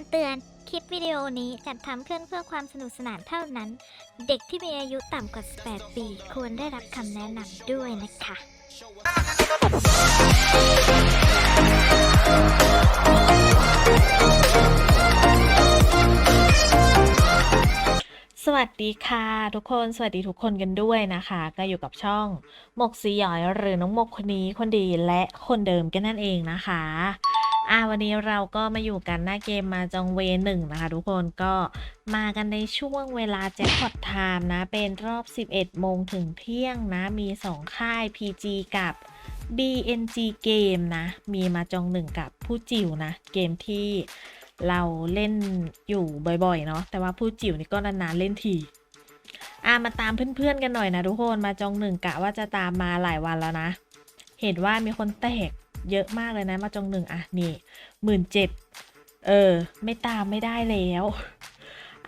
ำเตือน คลิปวิดีโอนี้จัดทำขึ้นเพื่อความสนุกสนานเท่านั้น เด็กที่มีอายุต่ำกว่า 18 ปี ควรได้รับคำแนะนำด้วยนะคะ สวัสดีค่ะทุกคนสวัสดีทุกคนกันด้วยนะคะ ก็อยู่กับช่องหมกสีหยอยหรือน้องหมกคนนี้คนดีและคนเดิมกันนั่นเองนะคะ อ่าวันนี้เราก็มาอยู่กันหน้าเกมมาจองเวหนึ่งนะคะ ทุกคนก็มากันในช่วงเวลาแจ็คพอตไทม์นะ เป็นรอบ 11 โมงถึงเที่ยงนะ มี 2 ค่าย PG กับ BNG เกมนะ มีมาจองหนึ่งกับผู้จิ๋วนะ เกมที่เราเล่นอยู่บ่อยๆ เนาะแต่ว่าผู้จิ๋วนี่ก็นานๆเล่นทีอะมาตามเพื่อนๆกันหน่อยนะทุกคนมาจองหนึ่งกะว่าจะตามมาหลายวันแล้วนะ เห็นว่ามีคนแตก เยอะมากเลยนะ มาจองหนึ่งอะ นี่หมื่นเจ็ดเออ ไม่ตามไม่ได้แล้ว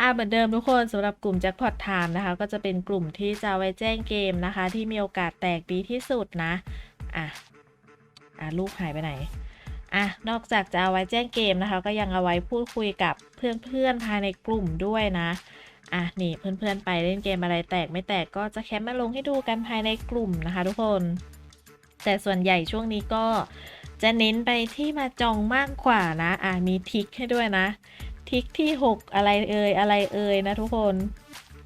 อะเหมือนเดิมทุกคนสำหรับกลุ่มแจ็คพอตไทม์นะคะ ก็จะเป็นกลุ่มที่จะไว้แจ้งเกมนะคะ ที่มีโอกาสแตกดีที่สุดนะ อะ อะ ลูกหายไปไหน อะ นอกจากจะเอาไว้แจ้งเกมนะคะ ก็ยังเอาไว้พูดคุยกับเพื่อนๆภายในกลุ่มด้วยนะอะนี่เพื่อนๆไปเล่นเกมอะไรแตกไม่แตกก็จะแคปมาลงให้ดูกันภายในกลุ่มนะคะ ทุกคน แต่ส่วนใหญ่ช่วงนี้ก็จะเน้นไปที่มาจองมากกว่านะ อะมีทิกให้ด้วยนะ ทิกที่ 6 อะไรเอ่ยอะไรเอ่ยนะทุกคน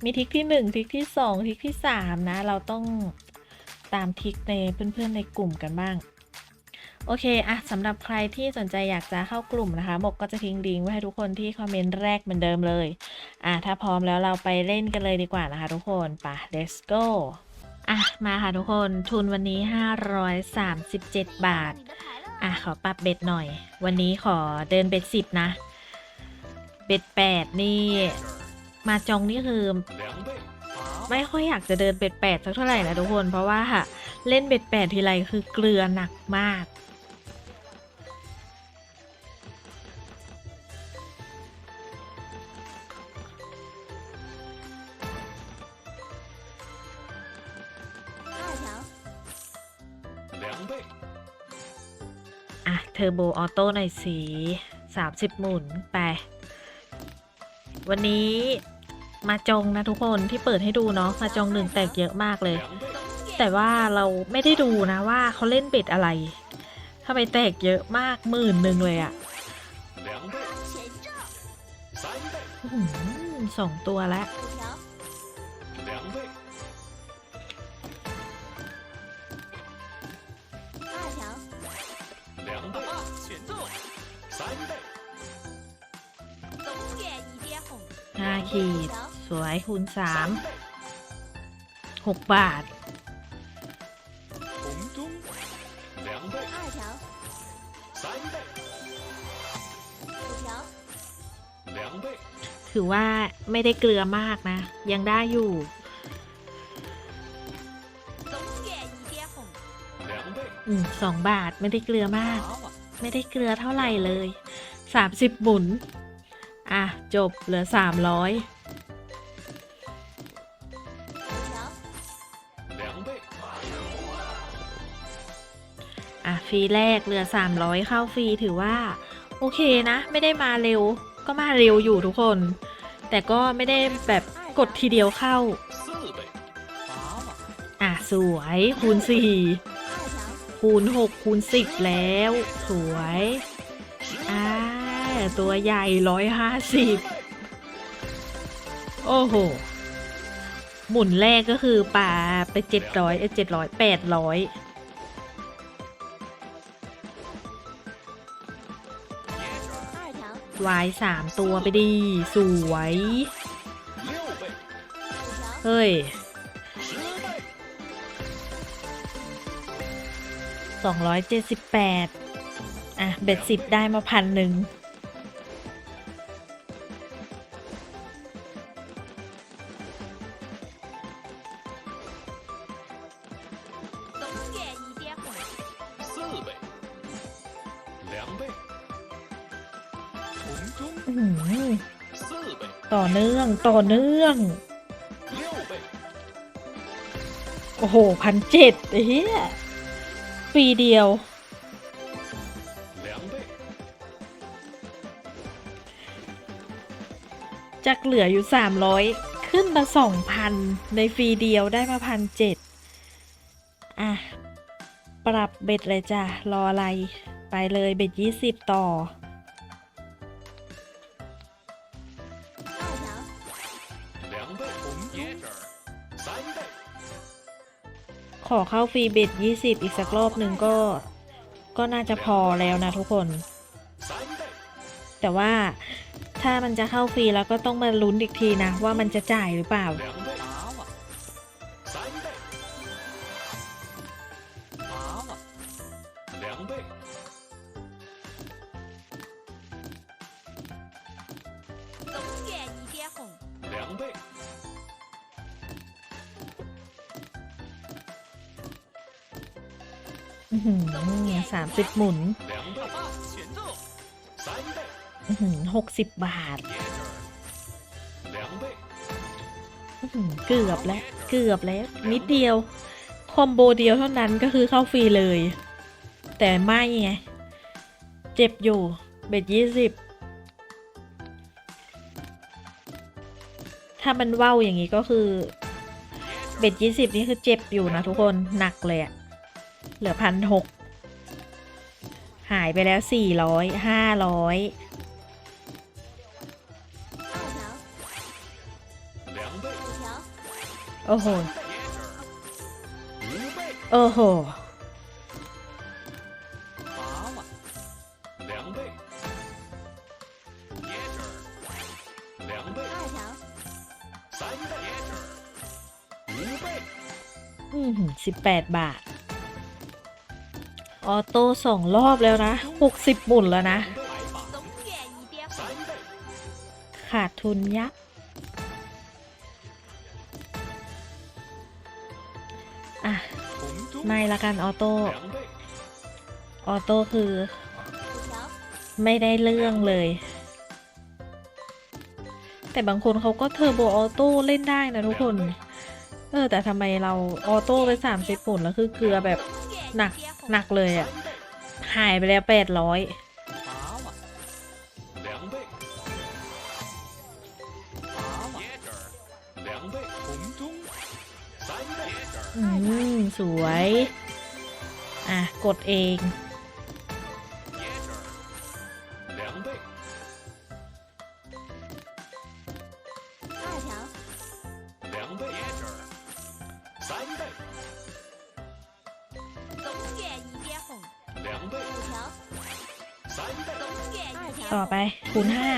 มีทิกที่ 1 ทิกที่ 2 ทิกที่ 3 นะ เราต้องตามทิกในเพื่อนๆในกลุ่มกันบ้าง โอเคอะสำหรับใครที่สนใจอยากจะเข้ากลุ่มนะคะหมกก็จะทิ้งลิงก์ไว้ให้ทุกคนที่คอมเมนต์แรกเหมือนเดิมเลย อะถ้าพร้อมแล้วเราไปเล่นกันเลยดีกว่านะคะ ทุกคนไป let's go มาค่ะทุกคนทุนวันนี้ 537 บาท อะ ขอปรับเบ็ดหน่อย วันนี้ขอเดินเบ็ดสิบนะ เบ็ดแปดนี่ มาจองนี่คือไม่ค่อยอยากจะเดินเบ็ดแปดสักเท่าไหร่นะทุกคน เพราะว่าเล่นเบ็ดแปดทีไรคือเกลือหนักมาก ทอร์โบออโต้ใน่อยสี30 หมุนไป วันนี้มาจงนะทุกคนที่เปิดให้ดูเนาะมาจงหนึ่งแตกเยอะมากเลย แต่ว่าเราไม่ได้ดูนะว่าเขาเล่นเบ็ดอะไรทำไมแตกเยอะมากหมื่นหนึ่งเลยอะสองตัวแล้ว ห้าขีด สวยคูณสามหกบาทถือว่าไม่ได้เกลือมากนะ ยังได้อยู่อือสองบาทไม่ได้เกลือมาก ไม่ได้เกลือเท่าไหร่เลย 30 บุญอะ จบเหลือ 300อะฟรีแรกเหลือ 300 เข้าฟรีถือว่า โอเคนะ ไม่ได้มาเร็ว ก็มาเร็วอยู่ทุกคน แต่ก็ไม่ได้แบบกดทีเดียวเข้า อะ สวยคูณ4 คูณ6คูณ10 แล้ว สวย อ่า ตัวใหญ่ 150 โอ้โห หมุนแรกก็คือปลาไป 700เอ้ย700 800วายสามตัวไปดี สวย เฮ้ย 278 อะ เบ็ดสิบได้มาพันหนึ่งต่อเนื่อง ต่อเนื่อง โอ้โหพันเจ็ดเฮีย ปีเดียว 两倍， จากเหลืออยู่ 300 ขึ้นมา 2,000 ในฟรีเดียวได้มาพันเจ็ดอ่ะ ปรับเบ็ดเลยจ้ะ รออะไร ไปเลยเบ็ด 20 ต่อ 两倍红椰汁儿，三倍 ขอเข้าฟรีเบ็ด20 อีกสักรอบหนึ่งก็ ก็น่าจะพอแล้วนะทุกคน แต่ว่าถ้ามันจะเข้าฟรีแล้วก็ต้องมาลุ้นอีกทีนะ ว่ามันจะจ่ายหรือเปล่า สามสิบหมุนหกสิบบาท เกือบแล้ว เกือบแล้ว นิดเดียว คอมโบเดียวเท่านั้นก็คือเข้าฟรีเลย แต่ไม่ไง เจ็บอยู่ เบ็ดยี่สิบ ถ้ามันว่าวอย่างนี้ก็คือ เบ็ดยี่สิบนี่คือเจ็บอยู่นะทุกคน หนักเลยอะ เหลือพันหกหายไปแล้วสี่ร้อยห้าร้อยโอ้โห โอ้โหอืมสิบแปดบาท ออโต้สองรอบแล้วนะหกสิบหมุนแล้วนะ ขาดทุนยับอะ ไม่ละกันออโต้ ออโต้คือ ไม่ได้เรื่องเลย แต่บางคนเขาก็เทอร์โบออโต้เล่นได้นะทุกคน เออ แต่ทำไมเราออโต้ไปสามสิบปุ่นแล้วคือเกลือแบบหนัก หนักๆเลยอะ่ะ หายไปแล้วแปดร้อยอืม สวย อะ กดเอง ต่อไปคูณห้า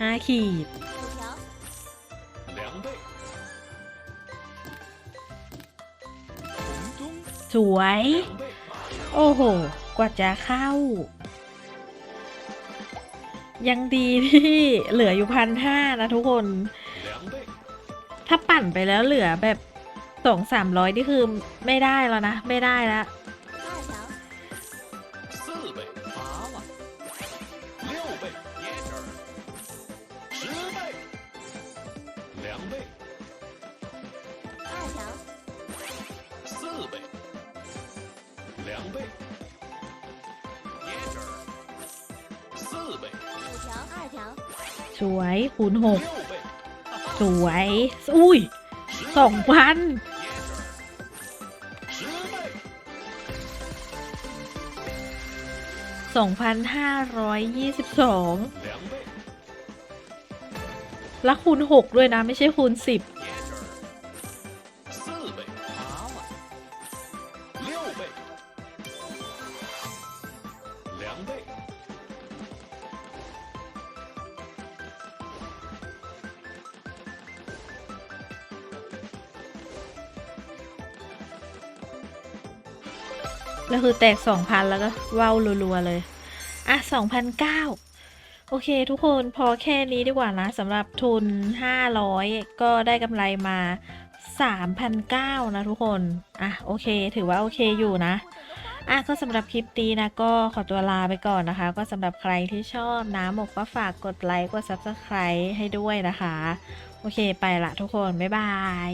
ห้าขีดสวย โอ้โห กว่าจะเข้า ยังดีที่เหลืออยู่พันห้านะทุกคน 两倍 ถ้าปั่นไปแล้วเหลือแบบสองสามร้อยนี่คือไม่ได้แล้วนะ ไม่ได้แล้ว 二条。四倍麻了，六倍椰汁儿，十倍两倍二条。四倍两倍椰汁儿，四倍五条。二条。 สวยคูณหกสวย อุ้ยสองพันสองพันห้าร้อยยี่สิบสองและคูณหกด้วยนะ ไม่ใช่คูณสิบ แล้วคือแตกสองพันแล้วก็ว้าวรัวๆเลย อะสองพันเก้าโอเคทุกคนพอแค่นี้ดีกว่านะสำหรับทุน 500 ก็ได้กำไรมา3,900นะทุกคน อะโอเค ถือว่าโอเคอยู่นะ อะก็สำหรับคลิปนี้นะก็ขอตัวลาไปก่อนนะคะ ก็สำหรับใครที่ชอบนะหมกก็ฝากกดไลค์กด Subscribe ให้ด้วยนะคะ โอเคไปละทุกคน บ๊ายบาย。